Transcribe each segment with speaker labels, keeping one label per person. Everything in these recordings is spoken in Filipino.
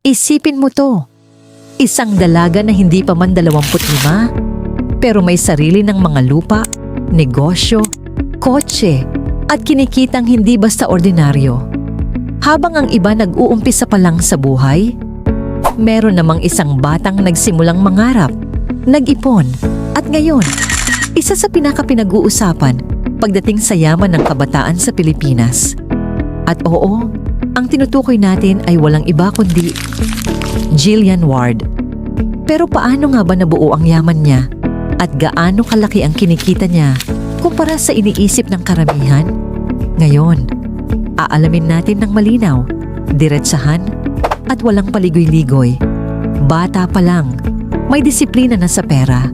Speaker 1: Isipin mo to. Isang dalaga na hindi pa man 25, pero may sarili ng mga lupa, negosyo, kotse, at kinikitang hindi basta ordinaryo. Habang ang iba nag-uumpisa pa lang sa buhay, meron namang isang batang nagsimulang mangarap, nag-ipon, at ngayon, isa sa pinaka-pinag-uusapan pagdating sa yaman ng kabataan sa Pilipinas. At oo, ang tinutukoy natin ay walang iba kundi Jillian Ward. Pero paano nga ba nabuo ang yaman niya? At gaano kalaki ang kinikita niya kumpara sa iniisip ng karamihan? Ngayon, aalamin natin ng malinaw, diretsahan, at walang paligoy-ligoy. Bata pa lang, may disiplina na sa pera.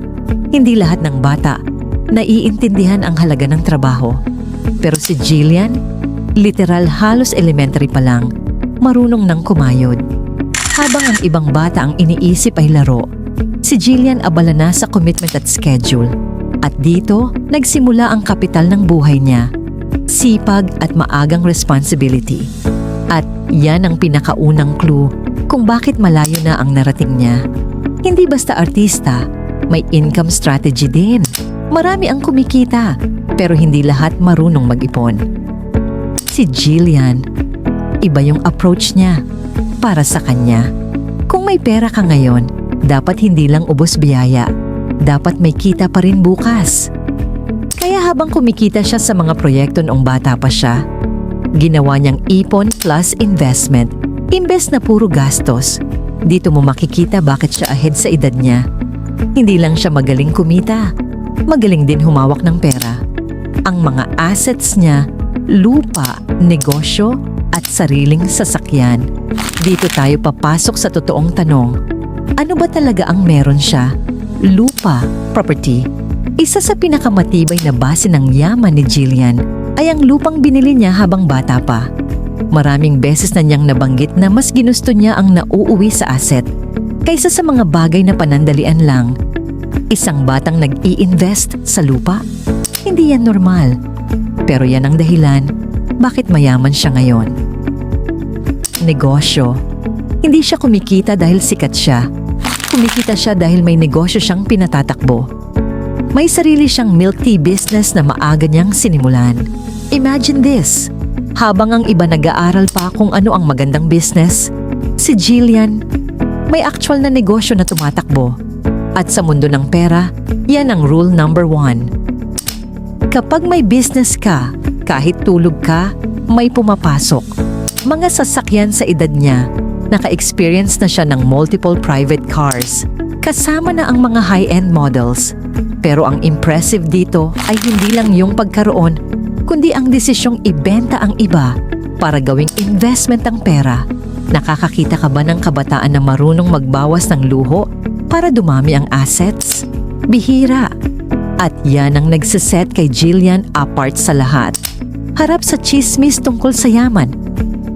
Speaker 1: Hindi lahat ng bata naiintindihan ang halaga ng trabaho. Pero si Jillian, literal halos elementary pa lang, marunong ng kumayod. Habang ang ibang bata ang iniisip ay laro, si Jillian abala na sa commitment at schedule. At dito, nagsimula ang kapital ng buhay niya. Sipag at maagang responsibility. At yan ang pinakaunang clue kung bakit malayo na ang narating niya. Hindi basta artista, may income strategy din. Marami ang kumikita, pero hindi lahat marunong mag-ipon. Si Jillian, iba yung approach niya para sa kanya. Kung may pera ka ngayon, dapat hindi lang ubos biyaya. Dapat may kita pa rin bukas. Kaya habang kumikita siya sa mga proyekto noong bata pa siya, ginawa niyang ipon plus investment, imbes na puro gastos. Dito mo makikita bakit siya ahead sa edad niya. Hindi lang siya magaling kumita, magaling din humawak ng pera. Ang mga assets niya, lupa, negosyo, at sariling sasakyan. Dito tayo papasok sa totoong tanong. Ano ba talaga ang meron siya? Lupa, property. Isa sa pinakamatibay na base ng yaman ni Jillian ay ang lupang binili niya habang bata pa. Maraming beses na niyang nabanggit na mas ginusto niya ang nauuwi sa asset kaysa sa mga bagay na panandalian lang Isang batang nag-i-invest sa lupa? Hindi yan normal. Pero yan ang dahilan bakit mayaman siya ngayon. Negosyo. Hindi siya kumikita dahil sikat siya. Kumikita siya dahil may negosyo siyang pinatatakbo. May sarili siyang milk tea business na maaga niyang sinimulan. Imagine this. Habang ang iba nag-aaral pa kung ano ang magandang business, si Jillian may actual na negosyo na tumatakbo. At sa mundo ng pera, yan ang rule number one. Kapag may business ka, kahit tulog ka, may pumapasok. Mga sasakyan sa edad niya, naka-experience na siya ng multiple private cars. Kasama na ang mga high-end models. Pero ang impressive dito ay hindi lang yung pagkaroon, kundi ang desisyong ibenta ang iba para gawing investment ang pera. Nakakakita ka ba ng kabataan na marunong magbawas ng luho para dumami ang assets? Bihira. At yan ang nagsiset kay Jillian apart sa lahat. Harap sa chismis tungkol sa yaman.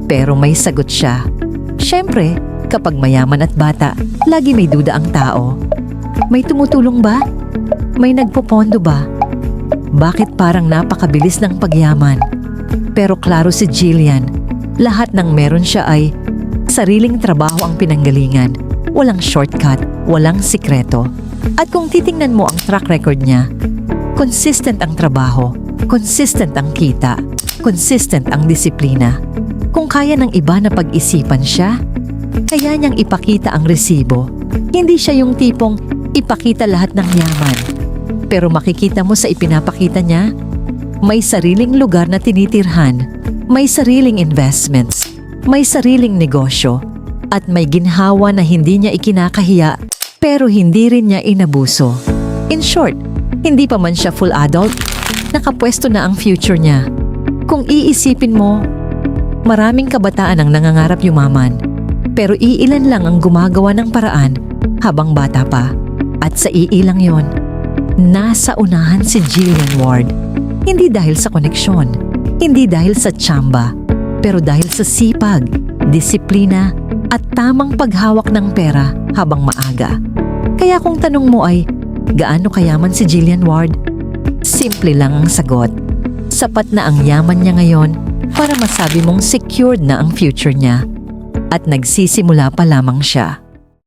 Speaker 1: Pero may sagot siya. Siyempre, kapag mayaman at bata, lagi may duda ang tao. May tumutulong ba? May nagpopondo ba? Bakit parang napakabilis ng pagyaman? Pero klaro si Jillian, lahat ng meron siya ay sariling trabaho ang pinanggalingan. Walang shortcut, walang sikreto. At kung titingnan mo ang track record niya, consistent ang trabaho, consistent ang kita, consistent ang disiplina. Kung kaya ng iba na pag-isipan siya, kaya niyang ipakita ang resibo. Hindi siya yung tipong ipakita lahat ng yaman. Pero makikita mo sa ipinapakita niya, may sariling lugar na tinitirhan, may sariling investments, may sariling negosyo, at may ginhawa na hindi niya ikinakahiya pero hindi rin niya inabuso. In short, hindi pa man siya full adult, nakapwesto na ang future niya. Kung iisipin mo, maraming kabataan ang nangangarap yumaman, pero iilan lang ang gumagawa ng paraan habang bata pa. At sa iilang yon, nasa unahan si Jillian Ward. Hindi dahil sa koneksyon, hindi dahil sa tsamba, pero dahil sa sipag, disiplina, at tamang paghawak ng pera habang maaga. Kaya kung tanong mo ay, gaano kayaman si Jillian Ward? Simple lang ang sagot. Sapat na ang yaman niya ngayon para masabi mong secured na ang future niya. at nagsisimula pa lamang siya.